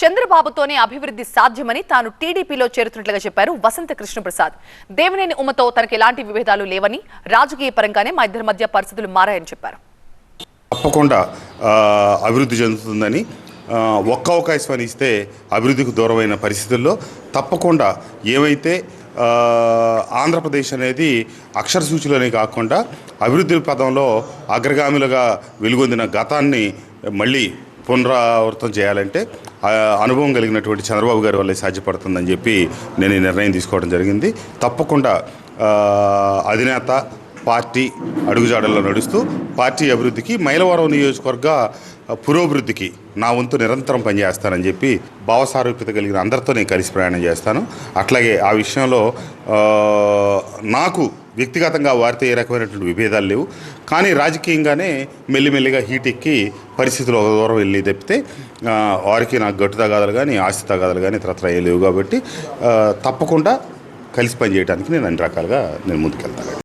చంద్రబాబుతోనే అభివృద్ధి సాధ్యమని తాను టీడీపీలో చేరుతున్నట్లుగా చెప్పారు వసంత కృష్ణప్రసాద్ దేవినేని ఉమతో తనకు ఎలాంటి విభేదాలు లేవని రాజకీయ పరంగానే మా ఇద్దరి మధ్య పరిస్థితులు మారాయని చెప్పారు. తప్పకుండా అభివృద్ధి చెందుతుందని ఒక్క అవకాశం ఇస్తే అభివృద్ధికి దూరమైన పరిస్థితుల్లో తప్పకుండా ఏమైతే ఆంధ్రప్రదేశ్ అనేది అక్షర సూచిలోనే కాకుండా అభివృద్ధి పదంలో అగ్రగాములుగా వెలుగొందిన గతాన్ని మళ్ళీ పునరావృతం చేయాలంటే అనుభవం కలిగినటువంటి చంద్రబాబు గారి వల్లే సాధ్యపడుతుందని చెప్పి నేను ఈ నిర్ణయం తీసుకోవడం జరిగింది. తప్పకుండా అధినేత పార్టీ అడుగుజాడల్లో నడుస్తూ పార్టీ అభివృద్ధికి మైలవరం నియోజకవర్గ పురోభివృద్ధికి నా వంతు నిరంతరం పనిచేస్తానని చెప్పి భావసారూప్యత కలిగిన అందరితో నేను కలిసి ప్రయాణం చేస్తాను. అట్లాగే ఆ విషయంలో నాకు వ్యక్తిగతంగా వారితో ఏ రకమైనటువంటి విభేదాలు లేవు. కానీ రాజకీయంగానే మెల్లిమెల్లిగా హీట్ ఎక్కి పరిస్థితులు ఒక దూరం వెళ్ళి తప్పితే వారికి నాకు గట్టు తగాదాలు కానీ ఆస్తి తగాదాలు కానీ ఇతరత్ర లేవు కాబట్టి తప్పకుండా కలిసి పనిచేయడానికి నేను అన్ని రకాలుగా నేను ముందుకెళ్తాను.